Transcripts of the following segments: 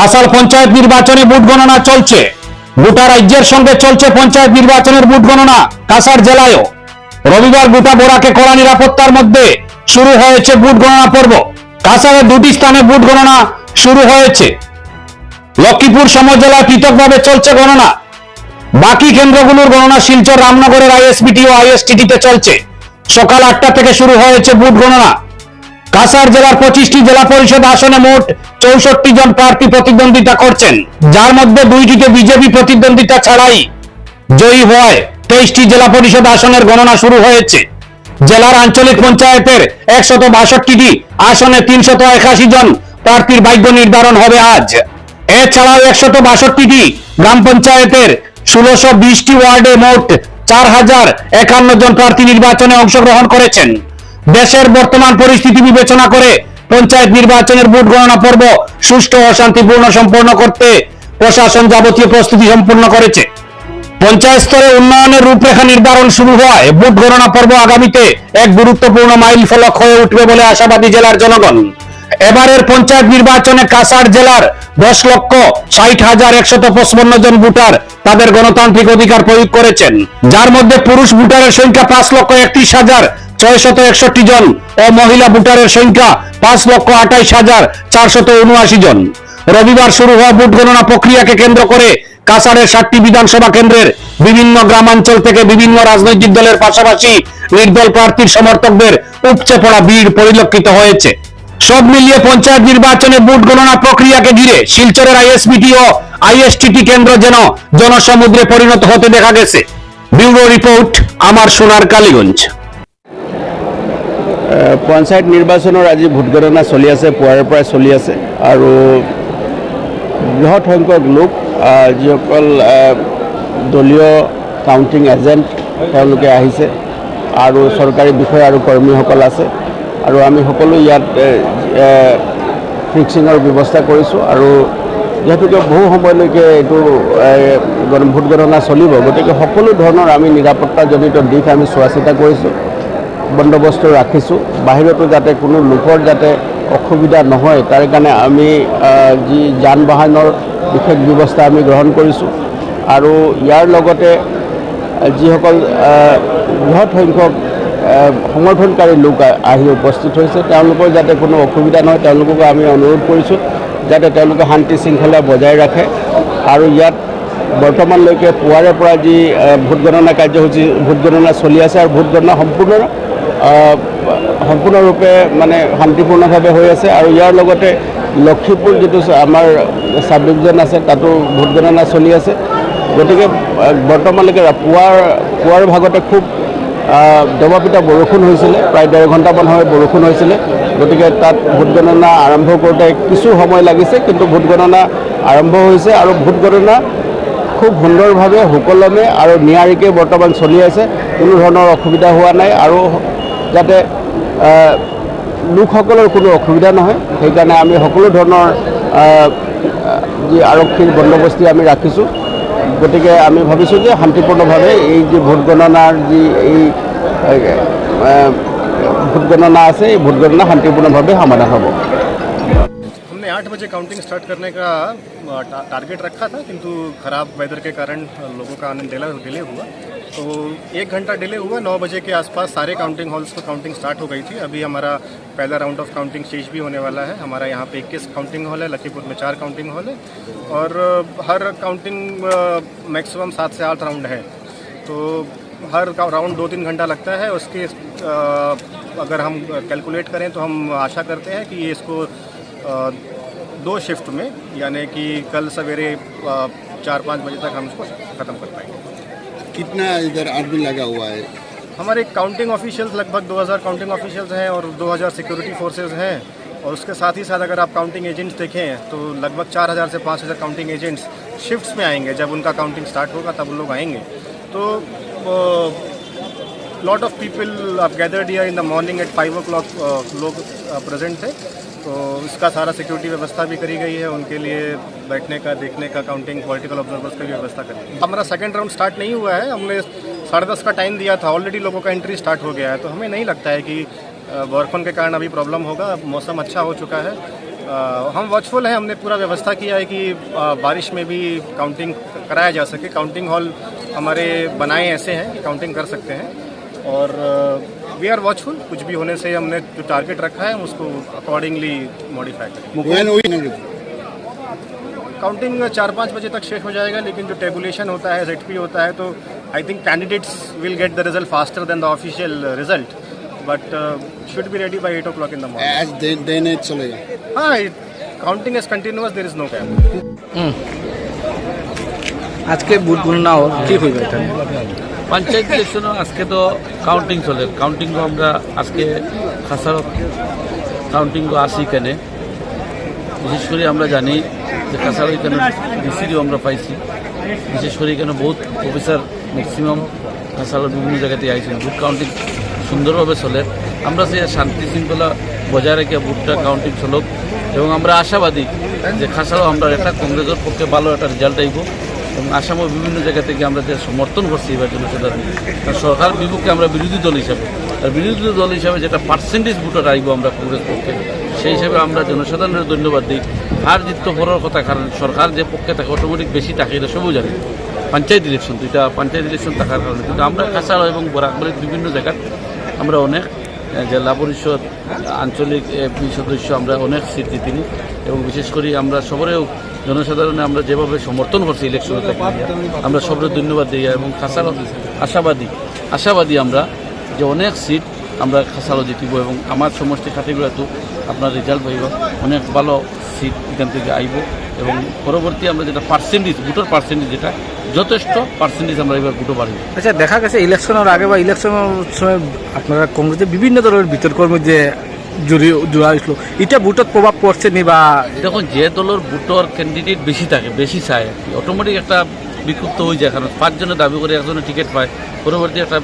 কাসাল পঞ্চায়েত নির্বাচনে ভোট গণনা চলছে। গোটা রাজ্যের সঙ্গে চলছে পঞ্চায়েত নির্বাচনের ভোট গণনা কাসার জেলায়ও। রবিবার গোটা বোরাকে কড়া নিরাপত্তার মধ্যে শুরু হয়েছে ভোট গণনা পর্ব। কাসারের দুটি স্থানে ভোট গণনা শুরু হয়েছে। লক্ষ্মীপুর সমজেলায় পৃথকভাবে চলছে গণনা। বাকি কেন্দ্রগুলোর গণনা শিলচর, রামনগরের আইএসবিটি ও আইএসটিটিতে চলছে। সকাল আটটা থেকে শুরু হয়েছে বুথ গণনা। কাসার জেলার পঁচিশটি জেলা পরিষদ আসনে মোট চৌষট্টি জন প্রার্থী প্রতিদ্বন্দ্বিতা করছেন। যার মধ্যে দুইটিতে বিজেপি প্রতিদ্বন্দ্বিতা ছাড়াই জয়ী হওয়ায় তেইশটি জেলা পরিষদ আসনের গণনা শুরু হয়েছে। জেলার আঞ্চলিক পঞ্চায়েতের একশত বাষট্টিটি আসনে তিনশত একাশি জন প্রার্থীর ভাগ্য নির্ধারণ হবে আজ। এছাড়াও একশত বাষট্টিটি গ্রাম পঞ্চায়েতের ষোলোশো বিশটি ওয়ার্ডে মোট চার হাজার একান্ন জন প্রার্থী নির্বাচনে অংশগ্রহণ করেছেন। দেশের বর্তমান পরিস্থিতি বিবেচনা করে পঞ্চায়েত নির্বাচনের ভোট গণনা পর্ব সুষ্ঠু ও শান্তিপূর্ণ সম্পন্ন করতে প্রশাসন যাবতীয় প্রস্তুতি সম্পূর্ণ করেছে। পঞ্চায়েত স্তরে উন্নয়নের রূপরেখা নির্ধারণ শুরু হওয়ায় ভোট গণনা পর্ব আগামীতে এক গুরুত্বপূর্ণ মাইল ফলক হয়ে উঠবে বলে আশাবাদী জেলার জনগণ। এবারের পঞ্চায়েত নির্বাচনে কাসার জেলার দশ লক্ষ ষাট হাজার একশত পঁচপন্ন জন ভোটার তাদের গণতান্ত্রিক অধিকার প্রয়োগ করেছেন। যার মধ্যে পুরুষ ভোটারের সংখ্যা পাঁচ লক্ষ একত্রিশ হাজার ছয়শত একষট্টি জন ও মহিলা ভোটারের সংখ্যা পাঁচ লক্ষ আঠাইশ হাজার চারশত উনআশি জন। রবিবার শুরু হওয়া ভোট গণনা প্রক্রিয়াকে কেন্দ্র করে কাসারের সাতটি বিধানসভা কেন্দ্রের বিভিন্ন গ্রামাঞ্চল থেকে বিভিন্ন রাজনৈতিক দলের পাশাপাশি নির্দল প্রার্থীর সমর্থকদের উপচে পড়া ভিড় পরিলক্ষিত হয়েছে। সব মিলিয়ে পঞ্চায়েত নির্বাচনে ভোট গণনা প্রক্রিয়াকে ঘিরে শিলচরের আইএসবিটি ও আইএসটিটি কেন্দ্র যেন জনসমুদ্রে পরিণত হতে দেখা গেছে। ব্যুরো রিপোর্ট, আমার সোনার কালীগঞ্জ। পঞ্চায়ত নিৰ্বাচনৰ আজি ভোটগণনা চলি আছে, পুৱাৰে পৰাই চলি আছে। আৰু বৃহৎ সংখ্যক লোক যিসকল দলীয় কাউণ্টিং এজেণ্ট তেওঁলোকে আহিছে আৰু চৰকাৰী বিষয়া আৰু কৰ্মীসকল আছে। আৰু আমি সকলো ইয়াত ফিক্সিঙৰ ব্যৱস্থা কৰিছোঁ আৰু যিহেতুকে বহু সময়লৈকে এইটো ভোট গণনা চলিব, গতিকে সকলো ধৰণৰ আমি নিৰাপত্তাজনিত দিশ আমি চোৱা চিতা কৰিছোঁ। বন্দবস্ত ৰাখিছোঁ। বাহিৰতো যাতে কোনো লোকৰ যাতে অসুবিধা নহয়, তাৰ কাৰণে আমি যি যান বাহনৰ বিশেষ ব্যৱস্থা আমি গ্ৰহণ কৰিছোঁ। আৰু ইয়াৰ লগতে, যিসকল বৃহৎ সংখ্যক সমৰ্থনকাৰী লোক আহি উপস্থিত হৈছে, তেওঁলোকৰ যাতে কোনো অসুবিধা নহয়, তেওঁলোককো আমি অনুৰোধ কৰিছোঁ, যাতে তেওঁলোকে শান্তি শৃংখলা বজাই ৰাখে। আৰু ইয়াত বৰ্তমানলৈকে পুৱাৰে পৰা যি ভোট গণনা কাৰ্যসূচী ভোট গণনা চলি আছে আৰু ভোট গণনা সম্পূৰ্ণ সম্পূৰ্ণৰূপে মানে শান্তিপূৰ্ণভাৱে হৈ আছে আৰু ইয়াৰ লগতে লক্ষীপুৰ যিটো আমাৰ ডিভিজন আছে, তাতো ভোট গণনা চলি আছে। গতিকে বৰ্তমানলৈকে পুৱাৰ পুৱাৰ ভাগতে খুব দবাপিটা বৰষুণ হৈছিলে, প্ৰায় ডেৰ ঘণ্টামান সময় বৰষুণ হৈছিলে। গতিকে তাত ভোট গণনা আৰম্ভ কৰোঁতে কিছু সময় লাগিছে, কিন্তু ভোট গণনা আৰম্ভ হৈছে আৰু ভোট গণনা খুব সুন্দৰভাৱে, সুকলমে আৰু নিয়াৰিকৈ বৰ্তমান চলি আছে। কোনো ধৰণৰ অসুবিধা হোৱা নাই আৰু যাতে লোকসকলৰ কোনো অসুবিধা নহয়। সেইকাৰণে আমি সকলো ধৰণৰ যি আৰক্ষীৰ বন্দোবস্তি আমি ৰাখিছোঁ। গতিকে আমি ভাবিছোঁ যে শান্তিপূৰ্ণভাৱে এই যি ভোট গণনাৰ যি এই ভোট গণনা আছে, এই ভোট গণনা শান্তিপূৰ্ণভাৱে সমাধান হ'ব। आठ बजे काउंटिंग स्टार्ट करने का टारगेट रखा था, किंतु ख़राब वेदर के कारण लोगों का आने डिले हुआ। तो एक घंटा डिले हुआ, नौ बजे के आसपास सारे काउंटिंग हॉल्स पर काउंटिंग स्टार्ट हो गई थी। अभी हमारा पहला राउंड ऑफ़ काउंटिंग शेष भी होने वाला है। हमारा यहाँ पे इक्कीस काउंटिंग हॉल है, लखीपुर में चार काउंटिंग हॉल है। और हर काउंटिंग मैक्सिमम सात से आठ राउंड है। तो हर राउंड दो तीन घंटा लगता है। उसके अगर हम कैलकुलेट करें तो हम आशा करते हैं कि ये इसको दो शिफ्ट में यानी कि कल सवेरे चार पाँच बजे तक हम इसको ख़त्म कर पाएँगे। कितना इधर आदमी लगा हुआ है? हमारे काउंटिंग ऑफिशियल्स लगभग 2000 काउंटिंग ऑफिशियल्स हैं और 2000 सिक्योरिटी फोर्सेज हैं। और उसके साथ ही साथ अगर आप काउंटिंग एजेंट्स देखें तो लगभग 4000 से 5000 काउंटिंग एजेंट्स शिफ्ट्स में आएँगे। जब उनका काउंटिंग स्टार्ट होगा तब वो लोग आएँगे। तो लॉट ऑफ़ पीपल आप gathered here in the morning at five o'clock लोग प्रेजेंट थे। तो इसका सारा सिक्योरिटी व्यवस्था भी करी गई है। उनके लिए बैठने का देखने का काउंटिंग पॉलिटिकल ऑब्जर्वर्स का भी व्यवस्था करी है हमारा सेकेंड राउंड स्टार्ट नहीं हुआ है। हमने साढ़े दस का टाइम दिया था। ऑलरेडी लोगों का एंट्री स्टार्ट हो गया है। तो हमें नहीं लगता है कि वर्कऑन के कारण अभी प्रॉब्लम होगा। मौसम अच्छा हो चुका है। अ, हम वॉचफुल हैं। हमने पूरा व्यवस्था किया है कि अ, बारिश में भी काउंटिंग कराया जा सके। काउंटिंग हॉल हमारे बनाए ऐसे हैं कि काउंटिंग कर सकते हैं। और वी आर वॉचफुल कुछ भी होने से हमने जो टारगेट रखा है हम उसको अकॉर्डिंगली मॉडिफाई करेंगे when we काउंटिंग चार पाँच बजे तक शेष हो जाएगा लेकिन जो टेबुलेशन होता है जेट होता है तो I think candidates will get the result faster than the official result but should be ready by eight o'clock in the morning as day day night चलेगा हाँ counting is continuous there is no cap আজকে বুট গণনা ওর কি হইবে এটা পঞ্চায়েত ইলেকশনও আজকে তো counting চলে। কাউন্টিং আমরা আজকে খাসার কাউন্টিং আসি কেনে বিশেষ করে আমরা জানি যে কাছাড় এখানে ডিসিডিও আমরা পাইছি। বিশেষ করে এখানে বহুত অফিসার ম্যাক্সিমাম কাছাড়ের বিভিন্ন জায়গাতে আইছেন। বুথ কাউন্টিং সুন্দরভাবে চলে। আমরা সে শান্তি শৃঙ্খলা বজায় রেখে বুথটা কাউন্টিং চলুক। এবং আমরা আশাবাদী যে খাসাড়ও আমরা একটা কংগ্রেসের পক্ষে ভালো একটা রেজাল্ট আইব। এবং আসামও বিভিন্ন জায়গা থেকে আমরা যে সমর্থন করছি এবার জন্য সেটা সরকার বিপক্ষে আমরা বিরোধী দল হিসাবে, আর বিরোধী দল হিসাবে যেটা পার্সেন্টেজ ভোটার আইব আমরা কংগ্রেস পক্ষে, সেই হিসাবে আমরা জনসাধারণের ধন্যবাদ দিই। হার জিত তো হওয়ার কথা, কারণ সরকার যে পক্ষে থাকে অটোমেটিক বেশি থাকে, এটা সবও জানি। পঞ্চায়েত ইলেকশন এটা পঞ্চায়েত ইলেকশন থাকার কারণে। কিন্তু আমরা কাছাড় এবং বরাকবাড়ির বিভিন্ন জায়গার আমরা অনেক জেলা পরিষদ আঞ্চলিক এপি সদস্য আমরা অনেক সিট জিতিনি এবং বিশেষ করে আমরা সবরেও জনসাধারণে আমরা যেভাবে সমর্থন করছি ইলেকশনে আমরা সবরে ধন্যবাদ দিই এবং খাসারও আশাবাদী আশাবাদী আমরা যে অনেক সিট আমরা খাসারও জিতিব এবং আমার সমষ্টি কাটিগুড়াতো আপনার রেজাল্ট হইব। অনেক ভালো সিট এখান থেকে আইব। এবং পরবর্তী আমরা যেটা পার্সেন্টেজ ভোটার পার্সেন্টেজ যেটা যথেষ্ট পার্সেন্টেজ আমরা এবার ভোটও পারি আচ্ছা দেখা গেছে ইলেকশনের আগে বা ইলেকশনের সময় আপনারা কংগ্রেসের বিভিন্ন ধরনের বিতর্কের মধ্যে জড়িয়ে জোড়া হয়েছিল এটা ভোটত প্রভাব পড়ছে নি বা দেখুন যে দলের ভোটর ক্যান্ডিডেট বেশি থাকে বেশি চায় অটোমেটিক একটা বিক্ষুব্ধ হয়ে যায় কারণ পাঁচজনে দাবি করে একজনে টিকিট পায় পরবর্তী একটা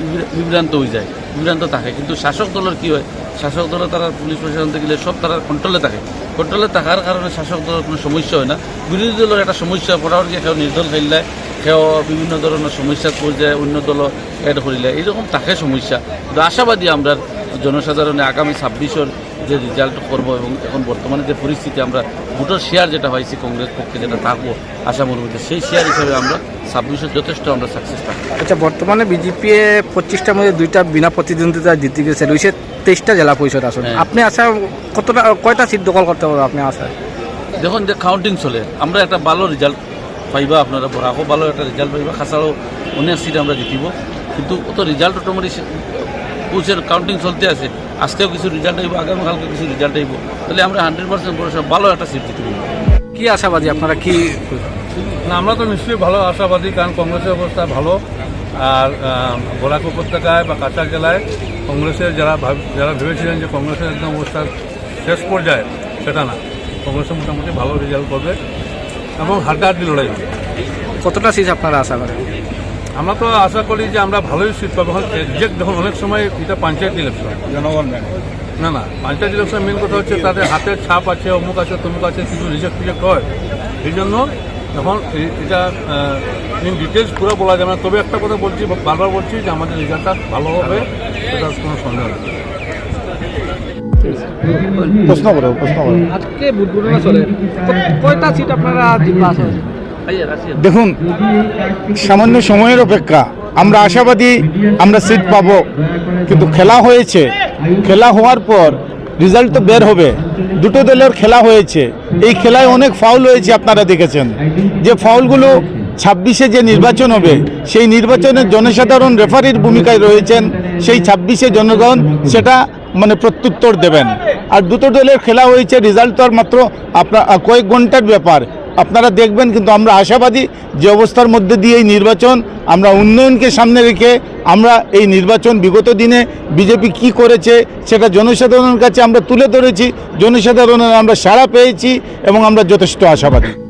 বিভ্রা- বিভ্রান্ত হয়ে যায়। বিভ্রান্ত থাকে, কিন্তু শাসক দলের কি হয়? শাসক দলের তারা পুলিশ প্রশাসন থেকে সব তারা কন্ট্রোলে থাকে। কন্ট্রোলে থাকার কারণে শাসক দলের কোনো সমস্যা হয় না। বিরোধী দলের একটা সমস্যা, পরবর্তী কেউ নির্দল খেললে কেউ বিভিন্ন ধরনের সমস্যা পর্যায়ে যায়, অন্য দল এড করিলে। এইরকম থাকে সমস্যা। কিন্তু আশাবাদী আমরা জনসাধারণে আগামী ছাব্বিশের যে রেজাল্ট করব এবং এখন বর্তমানে যে পরিস্থিতি আমরা ভোটার শেয়ার যেটা পাইছি কংগ্রেস পক্ষে যেটা থাকব আসামের মধ্যে সেই শেয়ার হিসাবে আমরা ছাব্বিশের যথেষ্ট আমরা সাকসেস থাকব আচ্ছা বর্তমানে বিজেপি পঁচিশটার মধ্যে দুইটা বিনা প্রতিদ্বন্দ্বিতা জিতে গেছে রয়েছে তেইশটা জেলা পরিষদ আসন। হ্যাঁ। আপনি আশা কতটা কয়টা সিট দখল করতে পারবেন আপনি আশা? দেখুন যে কাউন্টিং চলে। আমরা একটা ভালো রেজাল্ট পাইবা আপনারা বরাকও ভালো একটা রেজাল্ট পাইবা খাসারও অনেক সিট আমরা জিতিব। কিন্তু অত রেজাল্ট অটোমেটিক পুষের কাউন্টিং চলতে আছে। আজকেও কিছু রেজাল্ট আইব আগামীকালকে কিছু রেজাল্ট আইব তাহলে আমরা হান্ড্রেড পার্সেন্ট ভরসা ভালো একটা সিট জিতব। কি আশাবাদী আপনারা? কি না আমরা তো নিশ্চয়ই ভালো আশাবাদী কারণ কংগ্রেসের অবস্থা ভালো। আর বরাক উপত্যকায় বা কাছাড় জেলায় কংগ্রেসের যারা যারা ভেবেছিলেন যে কংগ্রেসের একদম অবস্থা শেষ পর্যায়ে সেটা না। কংগ্রেসের মোটামুটি ভালো রেজাল্ট করবে এবং হাড্ডাহাড্ডি লড়াই হবে। কতটা সিট আপনারা আশা করেন? আমরা তো আশা করি যে আমরা ভালোই সিট পাবো। এখন এক্সাক্ট দেখুন অনেক সময় এটা পঞ্চায়েত ইলেকশন জনগণ না না পঞ্চায়েত ইলেকশন মেন কথা হচ্ছে তাদের হাতের ছাপ আছে অমুক আছে তমুক আছে কিছু রিজেক্ট ফিজেক্ট হয়। এই জন্য এখন এটা ইন ডিটেলস পুরো বলা যাবে না। তবে একটা কথা বলছি বারবার বলছি যে আমাদের রেজাল্টটা ভালো হবে এটার কোনো সন্দেহ নেই। আজকে বুট গণনা চলে কয়টা সিট আপনারা জিতবা দেখুন, সামান্য সময়ের অপেক্ষা। আমরা আশাবাদী আমরা সিট পাব। কিন্তু খেলা হয়েছে। খেলা হওয়ার পর রেজাল্ট তো বের হবে। দুটো দলের খেলা হয়েছে। এই খেলায় অনেক ফাউল হয়েছে, আপনারা দেখেছেন। যে ফাউলগুলো ছাব্বিশে যে নির্বাচন হবে, সেই নির্বাচনের জনসাধারণ রেফারির ভূমিকায় রয়েছেন। সেই ছাব্বিশে জনগণ সেটা মানে প্রত্যুত্তর দেবেন। আর দুটো দলের খেলা হয়েছে রেজাল্ট তো আর মাত্র আপনার কয়েক ঘণ্টার ব্যাপার। আপনারা দেখবেন কিন্তু আমরা আশাবাদী যে অবস্থার মধ্যে দিয়ে এই নির্বাচন আমরা উন্নয়নকে সামনে রেখে আমরা এই নির্বাচন বিগত দিনে বিজেপি কি করেছে সেটা জনসাধারণের কাছে আমরা তুলে ধরেছি। জনসাধারণের আমরা সাড়া পেয়েছি এবং আমরা যথেষ্ট আশাবাদী।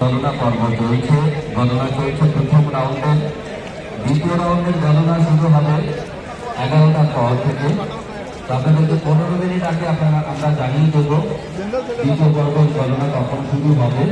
গণনা পর্ব চলছে, গণনা চলছে প্রথম রাউন্ডে। দ্বিতীয় রাউন্ডের গণনা শুরু হবে এগারোটা পর থেকে। আপনাদেরকে পনেরো মিনিট আগে আপনারা আমরা জানিয়ে দেবো, দ্বিতীয় পর্ব গণনা তখন শুরু হবে।